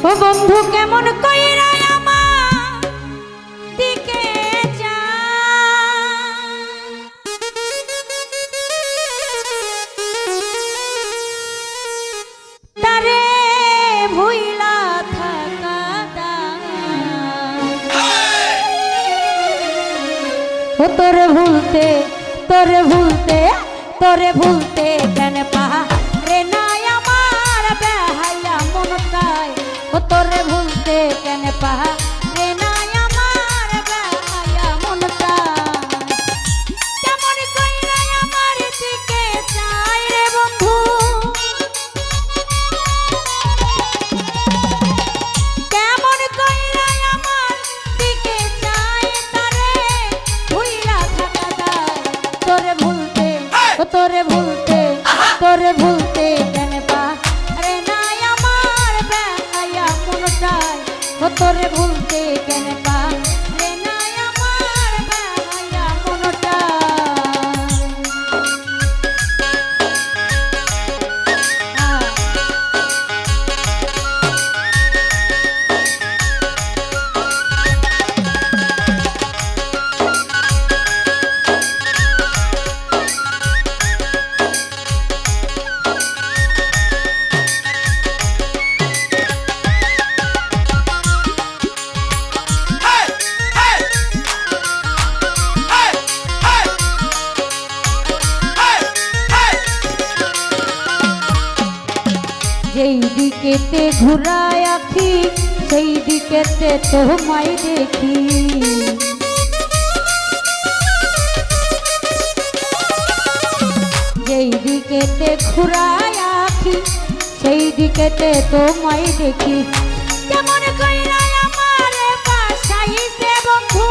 ও বন্ধু, কেমন কইরা আমার দিকে তারে ভুইলা থাকা ও তোরে ভুলতে তোরে ভুলতে তোরে ভুলতে পাহা দিকেতে ঘুরায় আখি সেই দিকেতে তোমায় দেখি। যেই দিকে ঘুরায় আখি সেই দিকেতে তোমায় দেখি। কেমন কইরা আমারে বাসাইতে বন্ধু?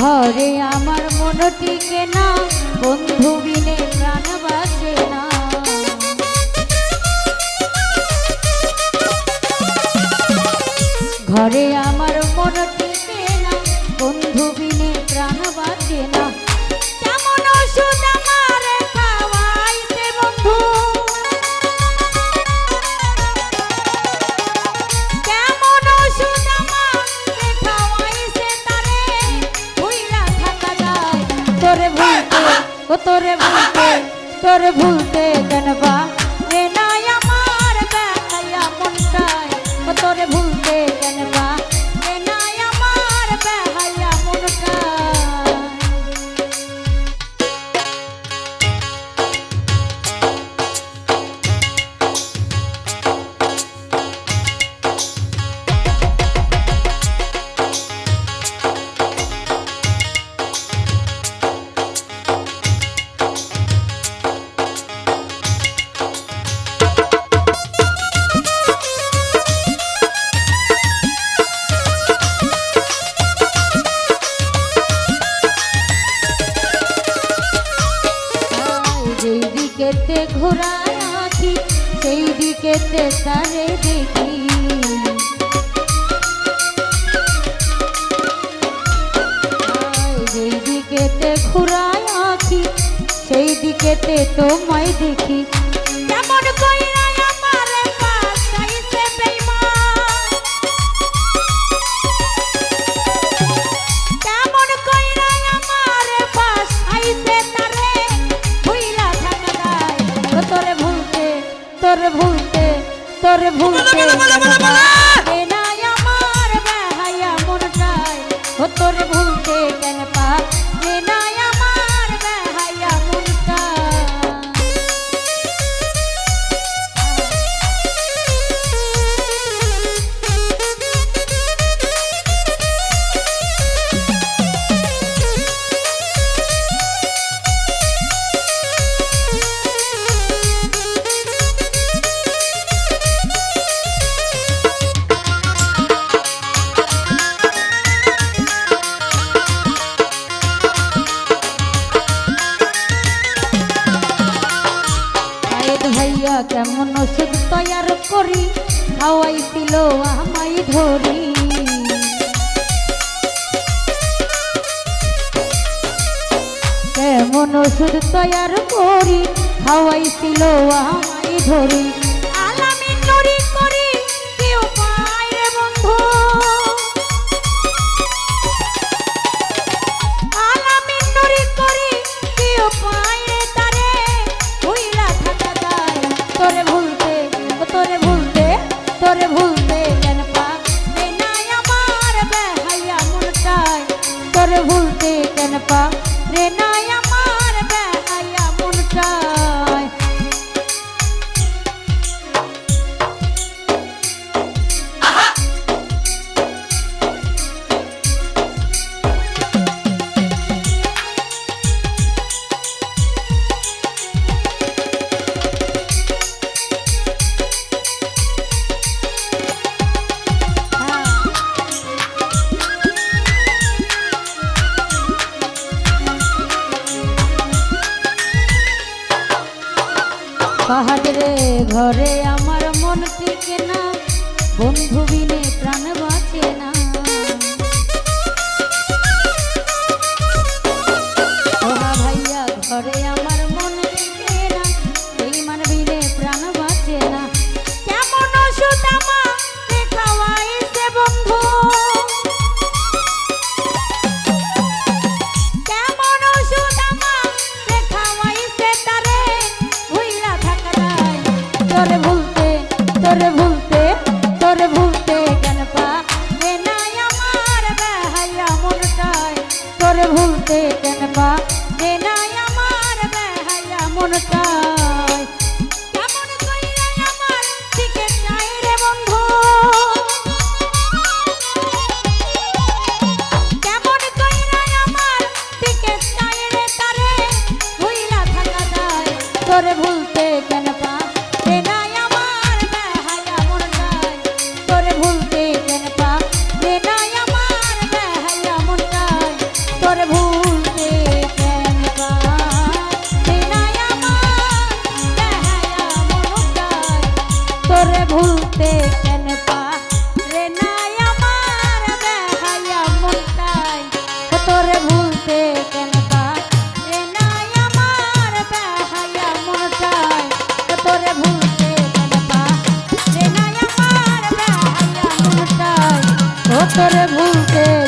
ঘরে আমার মন টিকে না বন্ধু বিনে প্রাণ বাসে না। ঘরে আমার ও তোরে ভুলতে তোরে ভুলতে কেন বা কেতে দেখি। যেই দিকেতে ঘুরায় আঁখি সেই দিকেতে তোমায় দেখি। ভুলতে কেন ছিল আমায় ধরি। কেমন ওষুধ তৈয়ার করি, খাওয়াইছিল আমায় ধরি। আলামি নরি করি, কেউ পায় বন্ধু। পাহাড় ঘরে আমার মন টিকে না। বন্ধু বিনে প্রাণ বাঁচে না। তোরে ভুলতে তোরে তোরে ভুলতে